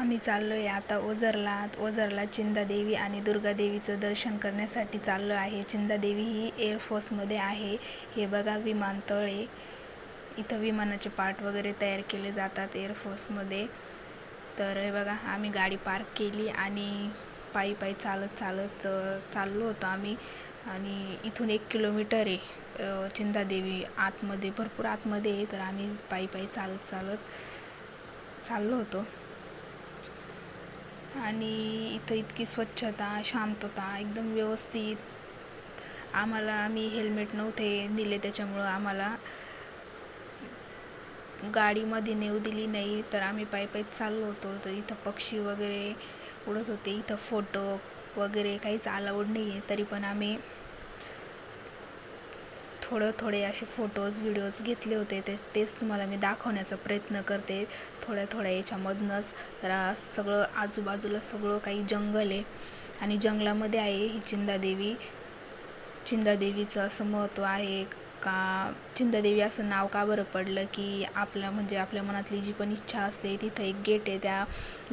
आम्ही चाललो आहे आता ओझरला ओझरला चिंदादेवी आणि दुर्गादेवीचं दर्शन करण्यासाठी चाललो आहे. चिंदादेवी ही एअरफोर्समध्ये आहे. हे बघा विमानतळ आहे. इथं विमानाचे पार्ट वगैरे तयार केले जातात एअरफोर्समध्ये तर हे बघा आम्ही गाडी पार्क केली आणि पायी पायी चालत चालत चाललो होतो आम्ही. आणि इथून एक किलोमीटर आहे चिंदादेवी आतमध्ये भरपूर आतमध्ये आहे. तर आम्ही पायी पायी चालत चालत चाललो होतो. आणि इथं इतकी स्वच्छता शांतता एकदम व्यवस्थित. आम्हाला आम्ही हेल्मेट नव्हते दिले त्याच्यामुळं आम्हाला गाडीमध्ये नेऊ दिली नाही. तर आम्ही पायी पायी चाललो होतो. तर इथं पक्षी वगैरे उडत होते. इथं फोटो वगैरे काहीच अलाउड नाही आहे तरी पण आम्ही थोडं थोडे असे फोटोज व्हिडिओज घेतले होते. ते तेच तुम्हाला मी दाखवण्याचा प्रयत्न करते. थोड्या थोड्या याच्यामधनंच. जरा सगळं आजूबाजूला सगळं काही जंगल आहे. आणि जंगलामध्ये आहे ही चिंदादेवी. चिंदादेवीचं असं महत्त्व आहे का? चिंदादेवी असं नाव का बरं पडलं की आपल्या म्हणजे आपल्या मनातली जी पण इच्छा असते तिथं एक गेट आहे. त्या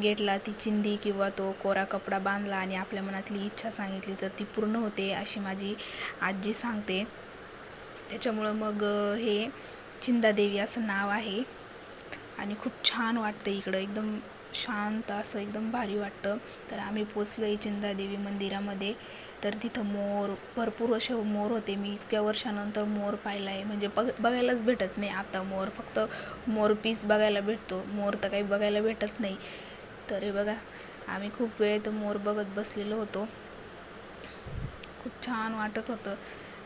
गेटला ती चिंदी किंवा तो कोरा कपडा बांधला आणि आपल्या मनातली इच्छा सांगितली तर ती पूर्ण होते अशी माझी आजी सांगते. त्याच्यामुळं मग हे चिंदादेवी असं नाव आहे. आणि खूप छान वाटतं इकडं. एकदम शांत असं एकदम भारी वाटतं. तर आम्ही पोचलो आहे चिंदादेवी मंदिरामध्ये. तर तिथं मोर भरपूर असे मोर होते. मी इतक्या वर्षानंतर मोर पाहिला आहे म्हणजे बघ बघायलाच भेटत नाही आता मोर. फक्त मोर पीस बघायला भेटतो. मोर तर काही बघायला भेटत नाही. तरी बघा आम्ही खूप वेळ तर मोर बघत बसलेलो होतो. खूप छान वाटत होतं.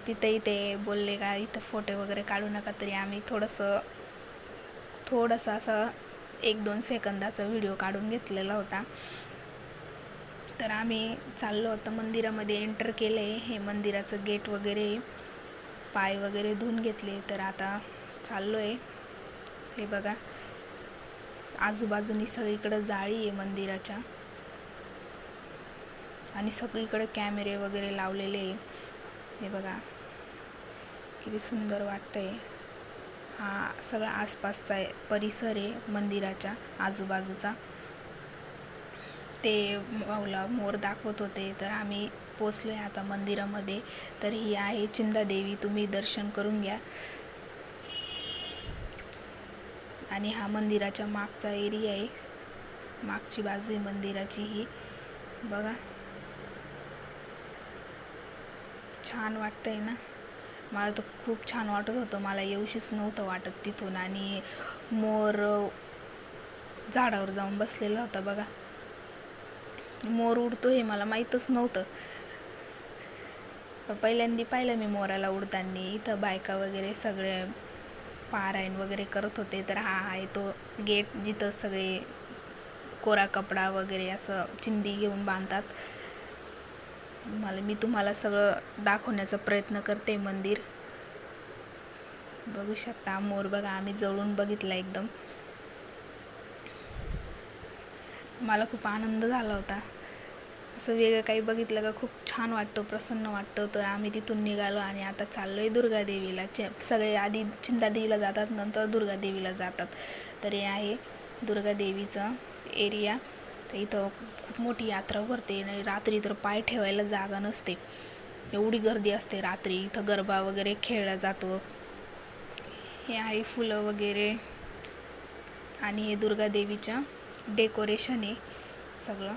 तिथेही ते बोलले का इथं फोटो वगैरे काढू नका तरी आम्ही थोडंसं थोडंसं असं एक दोन सेकंदाचा व्हिडिओ काढून घेतलेला होता. तर आम्ही चाललो होतं मंदिरामध्ये एंटर केले. हे मंदिराचं गेट वगैरे पाय वगैरे धुवून घेतले. तर आता चाललो आहे हे बघा. आजूबाजूनी सगळीकडं जाळी आहे मंदिराच्या. आणि सगळीकडे कॅमेरे वगैरे लावलेले आहे. हे बघा. किती सुंदर वाटतंय. हा सगळा आसपासचा आहे परिसर आहे मंदिराच्या आजूबाजूचा. ते माऊला मोर दाखवत होते तर आम्ही पोचलो आहे आता मंदिरामध्ये. तर ही आहे चिंदादेवी तुम्ही दर्शन करून घ्या. आणि हा मंदिराच्या मागचा एरिया आहे. मागची बाजू आहे मंदिराची ही. बघा. छान वाटतंय ना? मला तर खूप छान वाटत होतं. मला येऊशीच नव्हतं वाटत तिथून आणि मोर झाडावर जाऊन बसलेला होता बघा. मोर उडतो हे मला माहीतच नव्हतं. पहिल्यांदा पाहिलं मी मोराला उडताना. इथं बायका वगैरे सगळे पारायण वगैरे करत होते. तर हा आहे तो गेट जिथं सगळे कोरा कपडा वगैरे असं चिंदी घेऊन बांधतात. मला मी तुम्हाला सगळं दाखवण्याचा प्रयत्न करते मंदिर. बघू शकता मोर बघा आम्ही जवळून बघितला एकदम. मला खूप आनंद झाला होता. असं वेगळं काही बघितलं का खूप छान वाटतं प्रसन्न वाटतं. तर आम्ही तिथून निघालो आणि आता चाललो आहे दुर्गादेवीला. चे सगळे आधी चिंतादेवीला जातात नंतर दुर्गादेवीला जातात. तर हे आहे दुर्गादेवीचं एरिया तर इथं खूप मोठी यात्रा भरते आणि रात्री तर पाय ठेवायला जागा नसते. एवढी गर्दी असते रात्री. इथं गरबा वगैरे खेळला जातो. हे आहे फुलं वगैरे. आणि हे दुर्गादेवीचं डेकोरेशन आहे सगळं.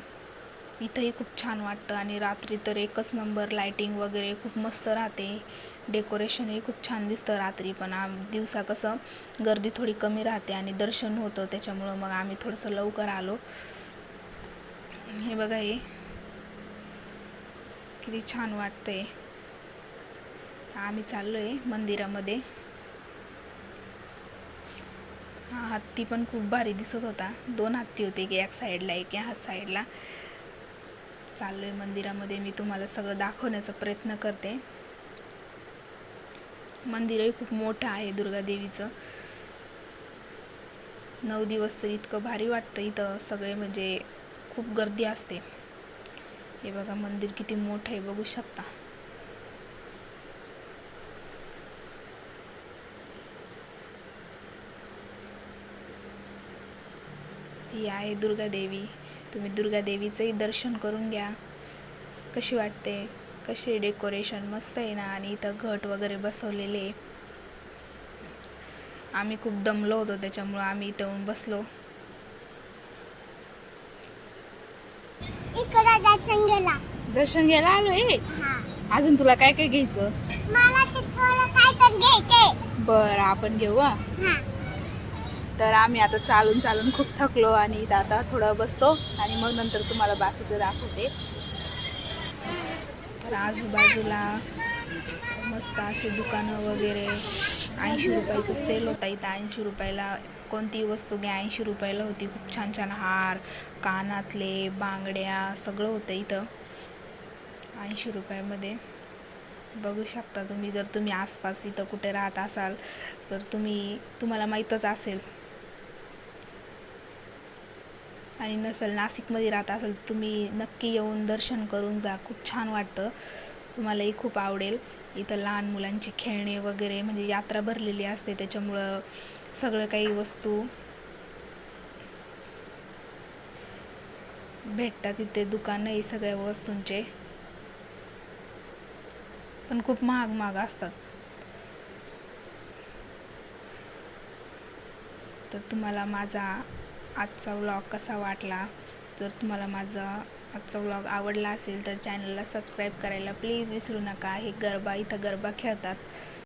इथंही खूप छान वाटतं आणि रात्री तर एकच नंबर लायटिंग वगैरे खूप मस्त राहते. डेकोरेशनही खूप छान दिसतं रात्री. पण आम दिवसा कसं गर्दी थोडी कमी राहते आणि दर्शन होतं त्याच्यामुळं मग आम्ही थोडंसं लवकर आलो. हे बघा हे. किती छान वाटतंय. आम्ही चाललो आहे मंदिरामध्ये. हा हत्ती पण खूप भारी दिसत होता. दोन हत्ती होते की एक साईडला एक ह्या साईडला चाललो आहे मंदिरामध्ये. मी तुम्हाला सगळं दाखवण्याचा प्रयत्न करते. मंदिरही खूप मोठं आहे दुर्गादेवीचं नऊ दिवस तर इतकं भारी वाटतं इथं सगळे म्हणजे खूप गर्दी असते. हे बघा मंदिर किती मोठं आहे बघू शकता. ही आहे दुर्गा देवी. तुम्ही दुर्गा देवीचंही दर्शन करून घ्या. कशी वाटते? कशी डेकोरेशन मस्त आहे ना? आणि इथं घट वगैरे बसवलेले. आम्ही खूप दमलो होतो त्याच्यामुळं आम्ही इथं येऊन बसलो इकडे दर्शन गेला दर्शन घ्यायला आलो आहे हा. अजून तुला काय काय घ्यायचं? मला तिकडे काय तर घ्यायचे बरं आपण घेऊ हा? हा. तर आम्ही आता चालून चालून खूप थकलो आणि इथं आता थोडं बसतो आणि मग नंतर तुम्हाला बाकीचं दाखवते. तर आजूबाजूला मस्त असे दुकानं वगैरे. ऐंशी रुपयाचं सेल होता इथं. ऐंशी रुपयाला कोणतीही वस्तू घ्या. ऐंशी रुपयाला होती. खूप छान छान हार कानातले बांगड्या सगळं होतं इथं. ऐंशी रुपयामध्ये. बघू शकता तुम्ही जर तुम्ही आसपास इथं कुठे राहत असाल तर तुम्ही तुम्हाला माहीतच असेल. आणि नसेल नाशिकमध्ये राहत असेल तर तुम्ही नक्की येऊन दर्शन करून जा. खूप छान वाटतं. तुम्हालाही खूप आवडेल. इथं लहान मुलांची खेळणे वगैरे म्हणजे यात्रा भरलेली असते. त्याच्यामुळं सगळं काही वस्तू भेटतात इथे. दुकानही सगळ्या वस्तूंचे. पण खूप महाग महाग असतात. तर तुम्हाला माझा आजचा व्लॉग कसा वाटला? जर तुम्हाला माझा आजचा व्लॉग आवडला असेल तर चॅनलला सबस्क्राईब करायला प्लीज विसरू नका. हे गरबा इथं गरबा खेळतात.